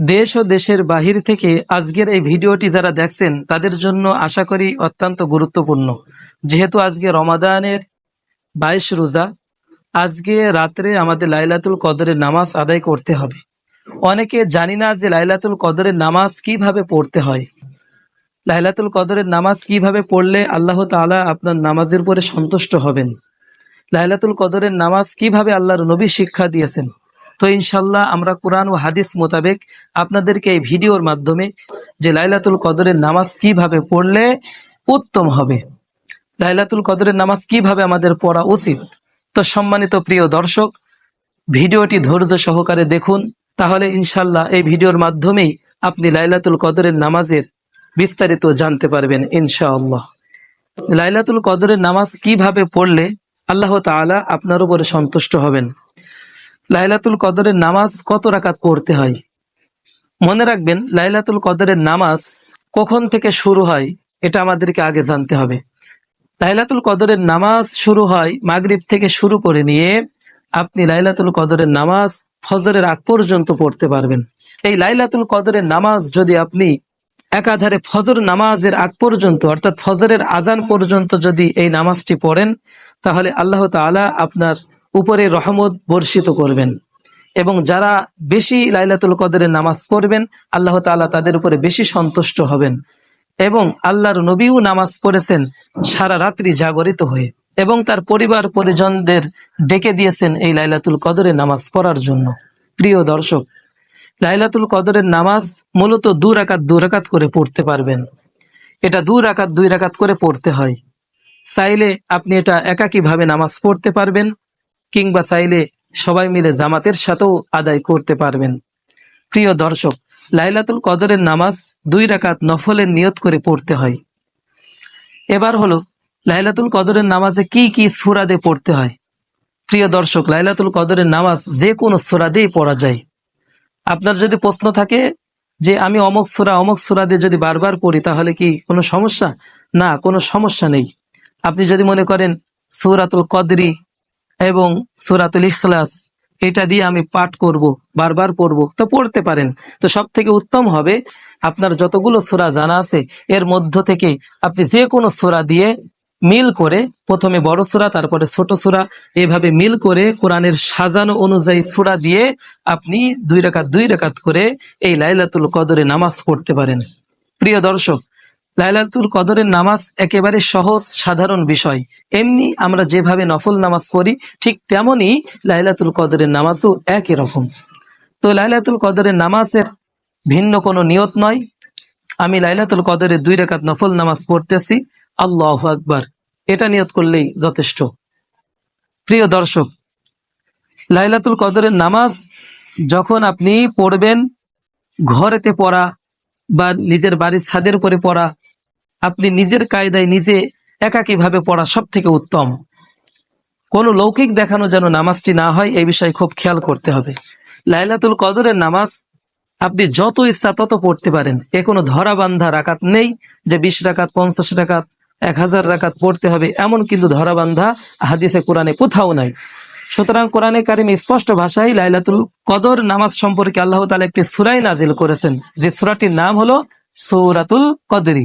দেশ ও দেশের বাহির থেকে আজকের এই ভিডিওটি যারা দেখছেন, তাদের জন্য আশা করি অত্যন্ত গুরুত্বপূর্ণ। যেহেতু আজকে রমাদানের বাইশ রোজা, আজকে রাত্রে আমাদের লাইলাতুল কদরের নামাজ আদায় করতে হবে। অনেকে জানি না যে লাইলাতুল কদরের নামাজ কীভাবে পড়তে হয়। লাইলাতুল কদরের নামাজ কীভাবে পড়লে আল্লাহ তাআলা আপনার নামাজের উপরে সন্তুষ্ট হবেন? লাইলাতুল কদরের নামাজ কীভাবে আল্লাহর নবী শিক্ষা দিয়েছেন? তো ইনশাল্লাহ আমরা কোরআন ও হাদিস মোতাবেক আপনাদেরকে এই ভিডিওর মাধ্যমে যে লাইলাতুল কদরের নামাজ কীভাবে পড়লে উত্তম হবে, লাইলাতুল কদরের নামাজ কীভাবে আমাদের পড়া উচিত, তো সম্মানিত প্রিয় দর্শক, ভিডিওটি ধৈর্য সহকারে দেখুন, তাহলে ইনশাল্লাহ এই ভিডিওর মাধ্যমেই আপনি লাইলাতুল কদরের নামাজের বিস্তারিত জানতে পারবেন ইনশাআল্লাহ। লাইলাতুল কদরের নামাজ কীভাবে পড়লে আল্লাহ তাআলা আপনার উপরে সন্তুষ্ট হবেন। লাইলাতুল কদরের নামাজ কত রাকাত পড়তে হয়? মনে রাখবেন, লাইলাতুল কদরের নামাজ কখন থেকে শুরু হয়, এটা আমাদেরকে আগে জানতে হবে। লাইলাতুল কদরের নামাজ শুরু হয় মাগরিব থেকে শুরু করে নিয়ে আপনি লাইলাতুল কদরের নামাজ ফজরের আগ পর্যন্ত পড়তে পারবেন। এই লাইলাতুল কদরের নামাজ যদি আপনি একাধারে ফজর নামাজের আগ পর্যন্ত, অর্থাৎ ফজরের আজান পর্যন্ত যদি এই নামাজটি পড়েন, তাহলে আল্লাহ তাআলা আপনার উপরে রহমত বর্ষিত করবেন। এবং যারা বেশি লাইলাতুল কদরের নামাজ পড়বেন, আল্লাহ তাআলা তাদের উপরে বেশি সন্তুষ্ট হবেন। এবং আল্লাহর নবীও নামাজ পড়েছেন সারা রাত্রি জাগরিত হয়ে। এবং তার পরিবার পরিজনদের ডেকে দিয়েছেন এই লাইলাতুল কদরের নামাজ পড়ার জন্য। প্রিয় দর্শক, লাইলাতুল কদরের নামাজ মূলত দু রাকাত দু রাকাত করে পড়তে পারবেন। এটা দু রাকাত, দুই রাকাত করে পড়তে হয়। চাইলে আপনি এটা একাকীভাবে নামাজ পড়তে পারবেন। কিংবা চাইলে সবাই মিলে জামাতের সাথেও আদায় করতে পারবেন। প্রিয় দর্শক, লাইলাতুল কদরের নামাজ দুই রাকাত নফলের নিয়ত করে পড়তে হয়। এবার হলো, লাইলাতুল কদরের নামাজে কি কি সুরা দিয়ে পড়তে হয়? প্রিয় দর্শক, লাইলাতুল কদরের নামাজ যে কোনো সুরা দিয়েই পড়া যায়। আপনার যদি প্রশ্ন থাকে যে আমি অমক সুরা অমক সুরা দিয়ে যদি বারবার পড়ি, তাহলে কি কোনো সমস্যা? না, কোনো সমস্যা নেই। আপনি যদি মনে করেন, সুরাতুল কদরি এবং সুরাতুল ইখলাস, এটা দিয়ে আমি পাঠ করব, বারবার পড়ব। তো পড়তে পারেন। তো সব থেকে উত্তম হবে আপনার যতগুলো সুরা জানা আছে, এর মধ্য থেকে আপনি যে কোনো সুরা দিয়ে মিল করে, প্রথমে বড় সুরা, তারপরে ছোট সুরা, এভাবে মিল করে কোরআনের সাজানো অনুযায়ী সুরা দিয়ে আপনি দুই রাকাত দুই রাকাত করে এই লাইলাতুল কদরে নামাজ পড়তে পারেন। প্রিয় দর্শক লাইলাতুল কদরের নামাজ একেবারে সহজ, সাধারণ বিষয়। এমনি আমরা যেভাবে নফল নামাজ পড়ি, ঠিক তেমনই লাইলাতুল কদরের নামাজও একই রকম। তো লাইলাতুল কদরের নামাজের ভিন্ন কোনো নিয়ত নয়। আমি লাইলাতুল কদরের দুই রেখাত নফল নামাজ পড়তেছি। আল্লাহ আকবার। এটা নিয়ত করলেই যথেষ্ট। প্রিয় দর্শক, লাইলাতুল কদরের নামাজ যখন আপনি পড়বেন, ঘরেতে পড়া বা নিজের বাড়ির ছাদের উপরে পড়া আপনি নিজের কায়দায় নিজে একাকীভাবে পড়া সব থেকে উত্তম। কোনো লৌকিক দেখানো যেন নামাজটি না হয় এই বিষয়ে খুব খেয়াল করতে হবে। লাইলাতুল কদরের নামাজ আপনি যত ইচ্ছা তত পড়তে পারেন। এ কোনো ধরা বান্ধা রাকাত নেই যে বিশ রাকাত, পঞ্চাশ রাকাত, এক হাজার রাকাত পড়তে হবে। এমন কিন্তু ধরা বান্ধা হাদিসে, কোরআনে কোথাও নাই। সুতরাং কোরআনে কারিমে স্পষ্ট ভাষায় লাইলাতুল কদর নামাজ সম্পর্কে আল্লাহ তাআলা একটি সুরাই নাজিল করেছেন। যে সূরাটির নাম হলো সৌরাতুল কদরি।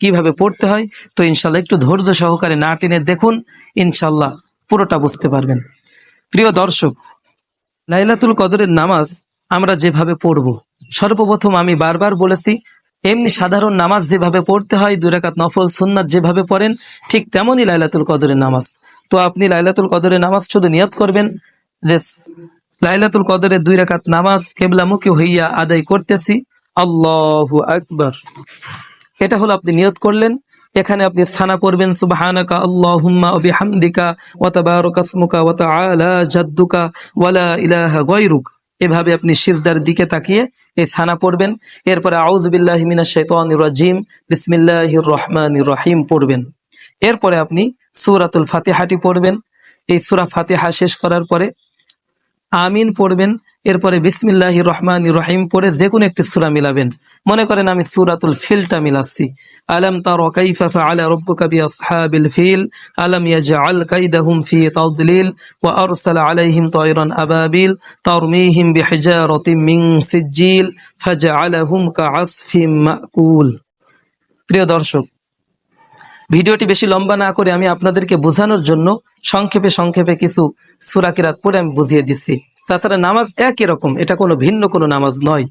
কীভাবে পড়তে হয়, তো ইনশাল্লাহ একটু ধৈর্য সহকারে না টেনে দেখুন, ইনশাল্লাহ পুরোটা বুঝতে পারবেন। প্রিয় দর্শক, লাইলাতুল কদরের নামাজ আমরা যেভাবে পড়ব, সর্বপ্রথম আমি বারবার বলেছি, এমনি সাধারণ নামাজ যেভাবে পড়তে হয় দুরাকাত নফল সুন্নাত যেভাবে পড়েন, ঠিক তেমনই লাইলাতুল কদরের নামাজ। তো আপনি লাইলাতুল কদরের নামাজ শুধু নিয়ত করবেন, যে লাইলাতুল কদরের দুই রাকাত নামাজ কেবলামুখী হইয়া আদায় করতেছি, আল্লাহু আকবার। এটা হলো আপনি নিয়ত করলেন। এখানে আপনি স্থানা পড়বেন, সুবহানাকা জাদ্দুকা এভাবে আপনি সিজদার দিকে তাকিয়ে এই ছানা পড়বেন। এরপরে মিনা রহিম পড়বেন। এরপরে আপনি সুরাতুল ফাতিহাটি পড়বেন। এই সুরা ফাতিহা শেষ করার পরে আমিন পড়বেন। এরপরে বিসমিল্লাহ রহমান রহিম পরে যে কোনো একটি সুরা মিলাবেন। মনে করেন আমি সূরাতুল ফিলটা মিলাচ্ছি। আলম তার ফি প্রিয় দর্শক, ভিডিওটি বেশি লম্বা না করে আমি আপনাদেরকে বোঝানোর জন্য সংক্ষেপে সংক্ষেপে কিছু সূরা কিরাত পড়ে আমি বুঝিয়ে দিচ্ছি। তাছাড়া নামাজ একই রকম, এটা কোনো ভিন্ন কোনো নামাজ নয়।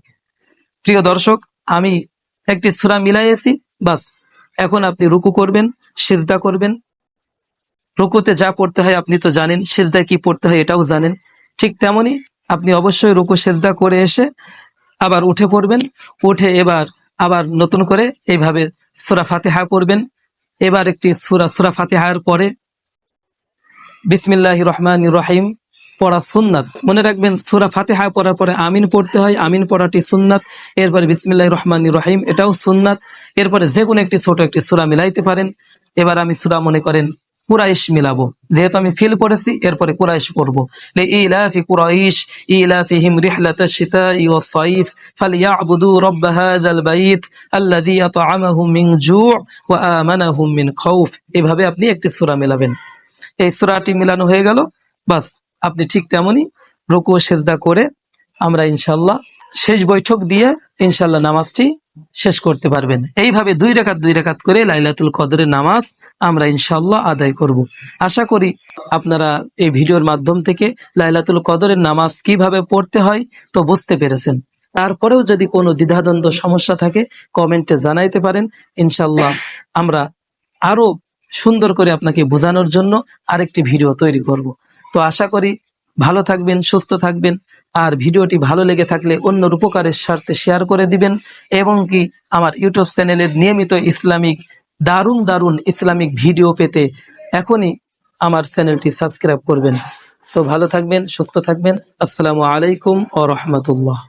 প্রিয় দর্শক, আমি একটি সুরা মিলাইয়েছি, বাস। এখন আপনি রুকু করবেন, সিজদা করবেন। রুকুতে যা পড়তে হয় আপনি তো জানেন, সিজদায় কি পড়তে হয় এটাও জানেন। ঠিক তেমনি আপনি অবশ্যই রুকু, সেজদা করে এসে আবার উঠে পড়বেন। উঠে এবার আবার নতুন করে এইভাবে সূরা ফাতিহা পড়বেন। এবার একটি সূরা সূরা ফাতিহার পরে বিসমিল্লাহ রহমান রহিম পড়া সুন্নাত। মনে রাখবেন, সুরা ফাতেহা পড়ার পরে আমিন পড়তে হয়। আমিন পড়াটি সুন্নাত। এরপরে বিসমিল্লাহ রহমান রহিম, এটাও সুন্নাত। এরপরে যে কোনো একটি ছোট একটি সুরা মিলাইতে পারেন। এবার আমি সুরা মনে করেন, কুরাইশ মিলাবো। যেহেতু আমি ফিল পড়েছি, এরপরে কুরাইশ পড়ব। ইলাফি কুরাইশ, ইলাফিহিম রিহলাত শীতা ইউ সাইফ, ফালিয়াবুদু রব্ব হাযাল বাইত আল্লাযী আতআমাহুম মিন জু' ওয়া আমানাহুম মিন খাউফ। এভাবে আপনি একটি সুরা মেলাবেন। এই সুরাটি মিলানো হয়ে গেল, বাস। আপনি ঠিক তেমনি রুকু সেজদা করে আমরা ইনশাল্লাহ শেষ বৈঠক দিয়ে ইনশাল্লাহ নামাজটি শেষ করতে পারবেন। এইভাবে দুই রেখাত দুই রেখাত করে লাইলাতুল কদরের নামাজ আমরা ইনশাল্লাহ আদায় করব। আশা করি আপনারা এই ভিডিওর মাধ্যম থেকে লাইলাতুল কদরের নামাজ কীভাবে পড়তে হয় তো বুঝতে পেরেছেন। তারপরেও যদি কোনো দ্বিধাদ্বন্দ্ব সমস্যা থাকে, কমেন্টে জানাইতে পারেন। ইনশাল্লাহ আমরা আরও সুন্দর করে আপনাকে বোঝানোর জন্য আরেকটি ভিডিও তৈরি করব। তো আশা করি ভালো থাকবেন, সুস্থ থাকবেন। আর ভিডিওটি ভালো লেগে থাকলে অন্যর উপকারের স্বার্থে শেয়ার করে দিবেন। এবং কি আমার ইউটিউব চ্যানেলের নিয়মিত ইসলামিক, দারুণ দারুণ ইসলামিক ভিডিও পেতে এখনই আমার চ্যানেলটি সাবস্ক্রাইব করবেন। তো ভালো থাকবেন, সুস্থ থাকবেন। আসসালামু আলাইকুম ও রহমতুল্লাহ।